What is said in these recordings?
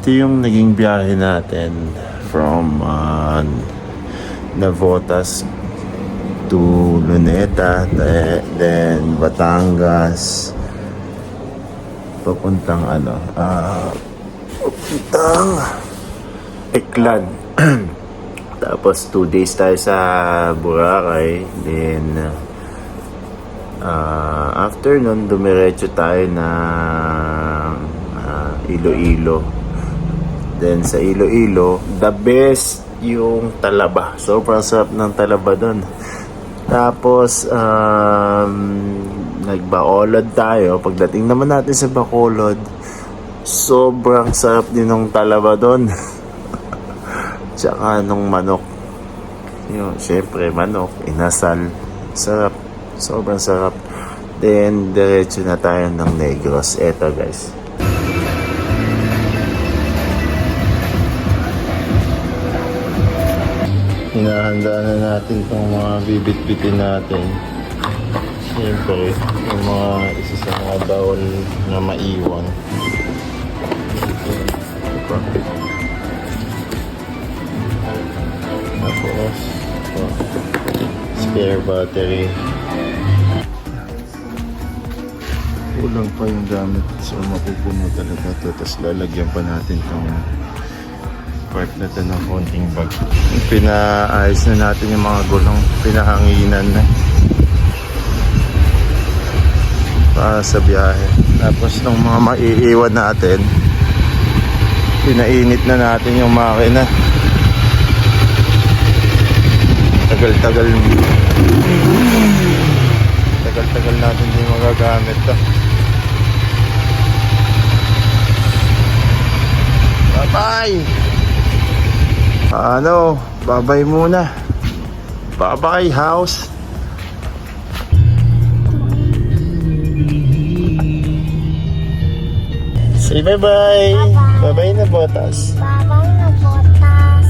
ito yung naging biyahe natin from uh, Navotas to Luneta, the- then Batangas, papuntang ano, ah, papuntang Eklan. Tapos two days tayo sa Boracay, then ah, after nun, dumiretso tayo na ah, Iloilo. Then sa Iloilo, the best yung talaba. Sobrang sarap ng talaba doon. Tapos, um, nagbaolod tayo. Pagdating naman natin sa Bacolod, sobrang sarap din ng talaba doon. Tsaka nung manok. Yun, syempre manok, inasal. Sarap. Sobrang sarap. Then, diretso na tayo ng Negros. Eto guys. Hinahanda na natin itong mga bibit-bitin natin. Siyempre, yung mga isa sa mga bawal na maiwan. Ito. Tapos, ito. spare battery. Kulang pa yung gamit. So, mapupuno talaga ito. Tapos lalagyan pa natin itong part na ito ng konting bag. Pinaayos na natin yung mga gulong. Pinahanginan na. Para sa biyahe. Tapos nung mga maiiwan natin, pinainit na natin yung makina. Tagal-tagal. Tagal-tagal natin hindi magagamit to. Bye-bye! Ano, babay muna. Babay house. Say bye-bye. Bye-bye na botas. Babay na botas.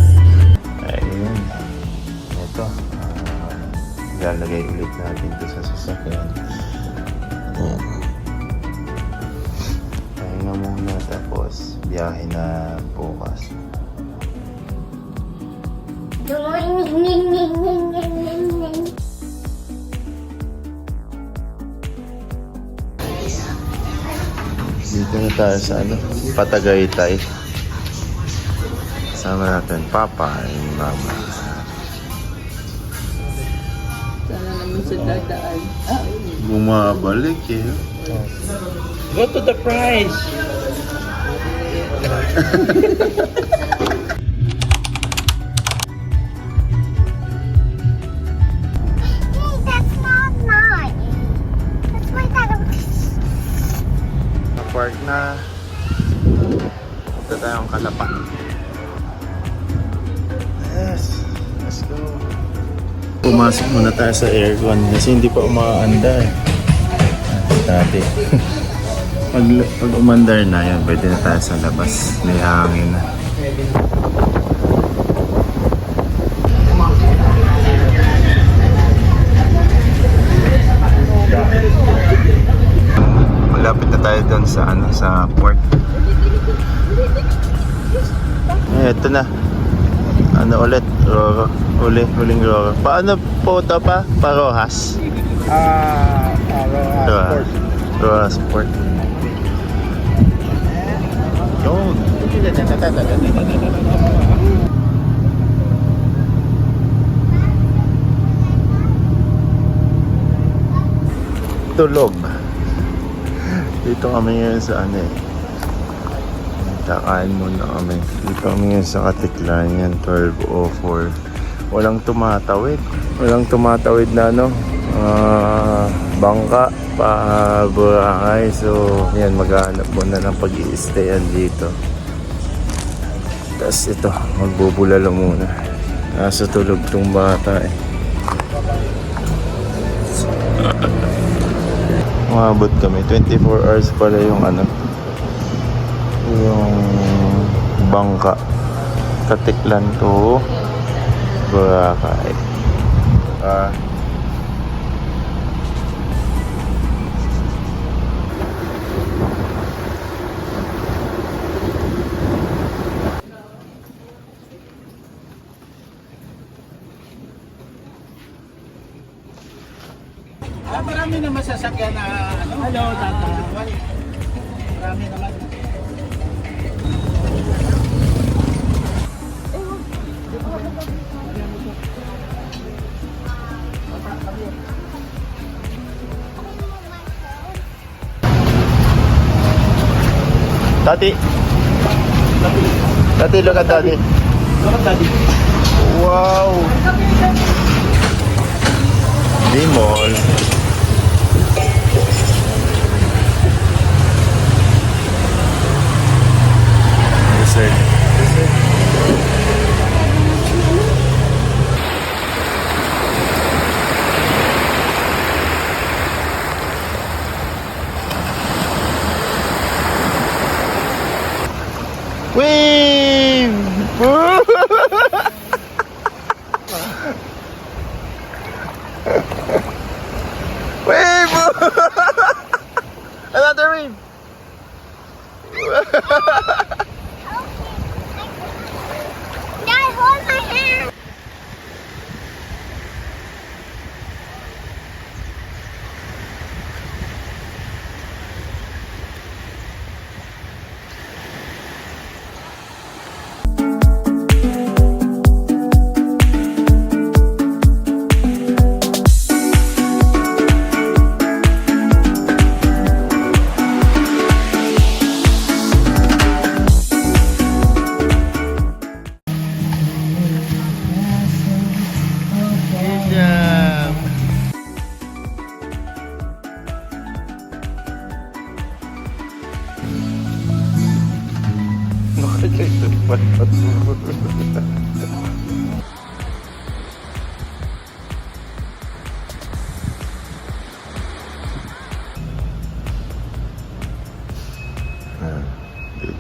Ayun. Ito. ah, lalagay ulit natin ito sa sasakyan. Ayan. Pahinga muna tapos biyahe na bukas. Dito na tayo sa ano, Patagaytay. Sama natin Papa and Mama. Sana naman sa dadaan. Ah, Bumabalik eh. go to the prize! na. Punta tayong kalapa. Yes. Let's go. Pumasok muna tayo sa aircon kasi hindi pa umaanda eh. Dati. pag, pag umandar na yan, pwede na tayo sa labas. May hangin na. Malapit na tayo doon sa ano sa port. Eh, ito na. Ano ulit? Roro. Uli, huling Roro. Paano po ito pa? Parohas? Ah, uh, Rojas. Rojas Port. Yun. Tulog. Dito kami ngayon sa ano eh. Kakain muna kami. Dito kami ngayon sa Katiklan yan, 12.04. Walang tumatawid. Walang tumatawid na ano, ah, bangka pa Boracay. So, yan, maghahanap muna ng pag i dito. Tapos ito, magbubulalo muna. Nasa tulog tong bata eh. Umabot kami. 24 hours pala yung ano. Yung bangka. Katiklan to Boracay. Ah. Marami naman sasakyan na ano. Hello, tata. Marami naman. Tati. Tati, look at daddy. Look at daddy. Wow. side.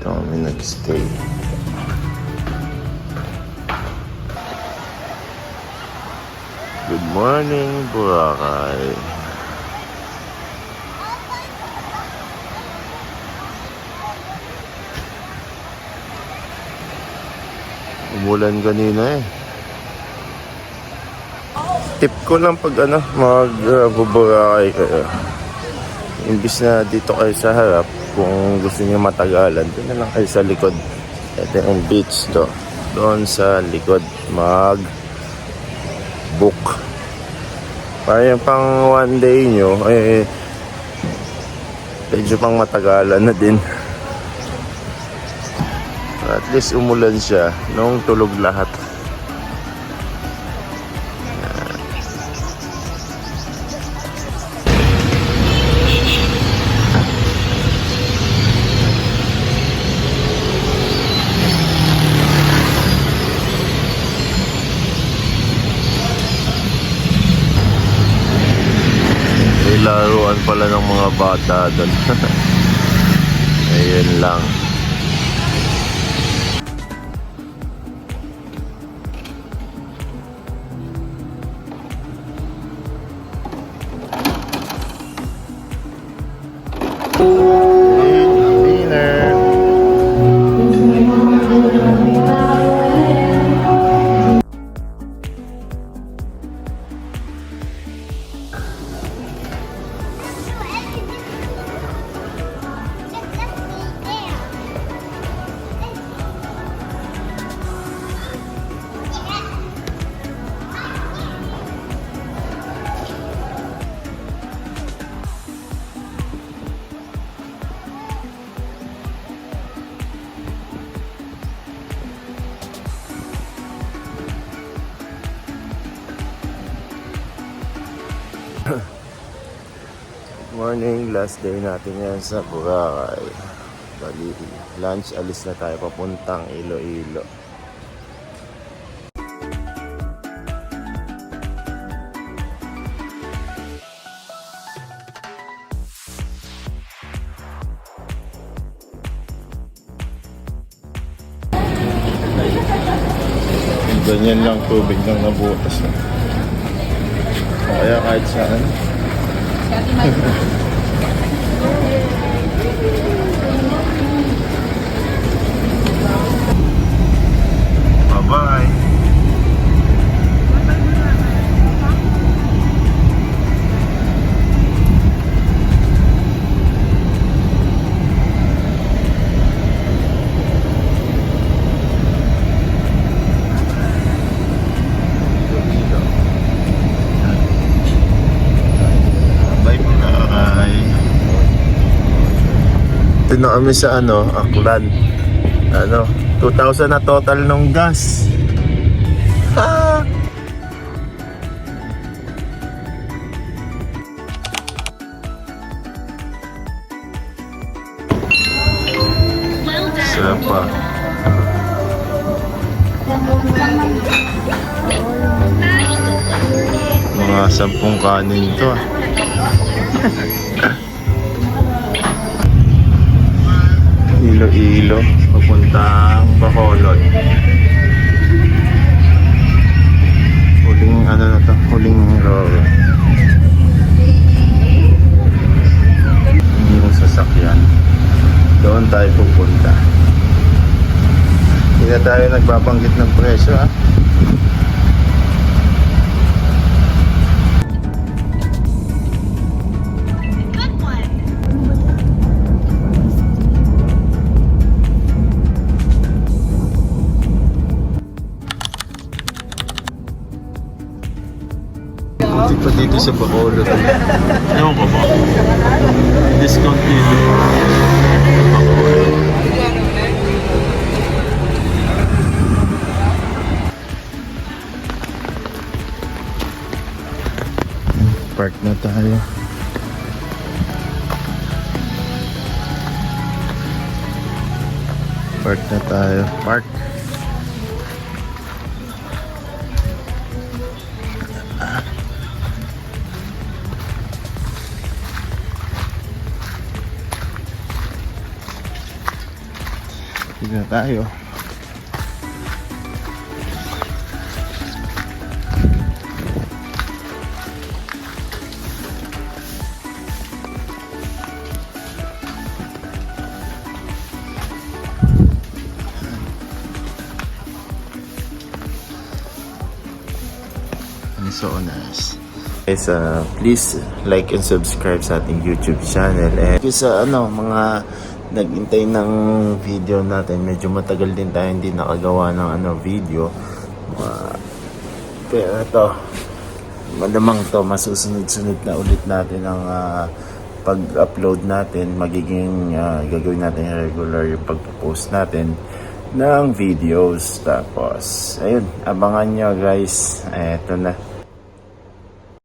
Dito kami nag-stay. Good morning, Boracay. Umulan kanina eh. Tip ko lang pag ano, mag uh, kayo. Imbis na dito kayo sa harap, kung gusto niyo matagalan, doon na lang kayo sa likod. Ito yung beach to. Doon sa likod, mag book. Para yung pang one day nyo, eh, medyo pang matagalan na din. At least umulan siya nung tulog lahat. Bata doon. Ayun lang. Morning, last day natin yan sa Boracay. Bali, lunch, alis na tayo papuntang Iloilo. Ganyan lang tubig ng nabutas na. O kaya kahit saan. Na kami sa ano, Aklan. Ano, 2,000 na total ng gas. Ha! Sarap pa. Mga sampung kanin to ah. presyo ah. Buti pa dito sa Bacolod. Ewan ko ba? Discount dito. Bacolod. Park na tayo. Park na tayo. Park. Na tayo. Guys, uh, please like and subscribe sa ating YouTube channel. And sa ano, mga naghintay ng video natin. Medyo matagal din tayo hindi nakagawa ng ano, video. Uh, pero ito, malamang to, masusunod-sunod na ulit natin ang ah, pag-upload natin. Magiging ah, gagawin natin regular yung pag-post natin ng videos. Tapos, ayun, abangan nyo guys. Eto na.